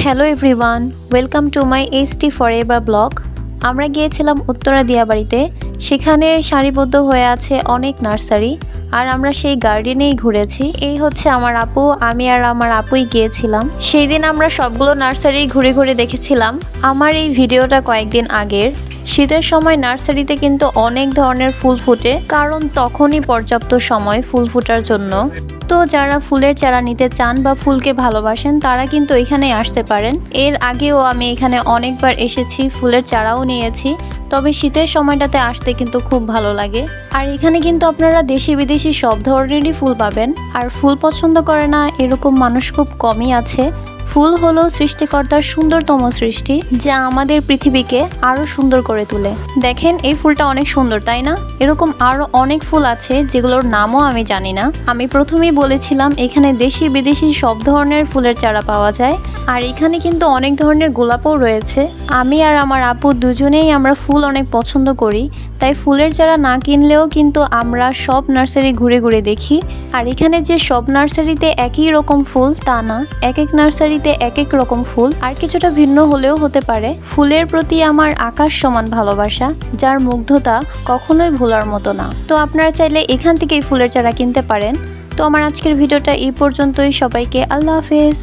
Hello everyone welcome to my H T forever blog আমরা গিয়েছিলাম উত্তরা দিয়াবাড়িতে সেখানে সারিবদ্ধ হয়ে আছে অনেক নার্সারি। আর আমরা সেই গার্ডেনেই ঘুরেছি। এই হচ্ছে আমার আপু, আমি আর আমার আপুই গিয়েছিলাম। সেই দিন আমরা সবগুলো নার্সারি ঘুরে ঘুরে দেখেছিলাম। আমার এই ভিডিওটা কয়েকদিন আগের। শীতের সময় নার্সারিতে কিন্তু অনেক ধরনের ফুল ফুটে, কারণ তখনই পর্যাপ্ত সময় ফুল ফোটার জন্য। তো যারা ফুলের চারা নিতে চান বা ফুলকে ভালোবাসেন, তারা কিন্তু এখানে আসতে পারেন। এর আগেও আমি এখানে অনেকবার এসেছি, ফুলের চারাও নিয়েছি। তবে শীতের সময়টাতে আসতে কিন্তু খুব ভালো লাগে। আর এখানে কিন্তু আপনারা দেশি বিদেশি সব ধরনেরই ফুল পাবেন। আর ফুল পছন্দ করে না এরকম মানুষ খুব কমই আছে। ফুল হলো সৃষ্টিকর্তার সুন্দরতম সৃষ্টি, যা আমাদের পৃথিবীকে আরও সুন্দর করে তোলে। দেখেন, এই ফুলটা অনেক সুন্দর, তাই না? এরকম আরও অনেক ফুল আছে, যেগুলোর নামও আমি জানি না। আমি প্রথমেই বলেছিলাম, এখানে দেশি বিদেশি সব ধরনের ফুলের চারা পাওয়া যায়, আর এখানে কিন্তু অনেক ধরনের গোলাপও রয়েছে। আমি আর আমার আপু দুজনেই আমরা ফুল অনেক পছন্দ করি, তাই ফুলের চারা না কিনলেও কিন্তু আমরা সব নার্সারি ঘুরে ঘুরে দেখি। আর এখানে যে সব নার্সারিতে একই রকম ফুল, তা না। এক এক নার্সারিতে এক এক রকম ফুল, আর কিছুটা ভিন্ন হলেও হতে পারে। ফুলের প্রতি আমার আকাশ সমান ভালোবাসা, যার মুগ্ধতা কখনোই ভোলার মতো না। তো আপনারা চাইলে এখান থেকেই ফুলের চারা কিনতে পারেন। তো আমার আজকের ভিডিওটা এই পর্যন্তই। সবাইকে আল্লাহ হাফেজ।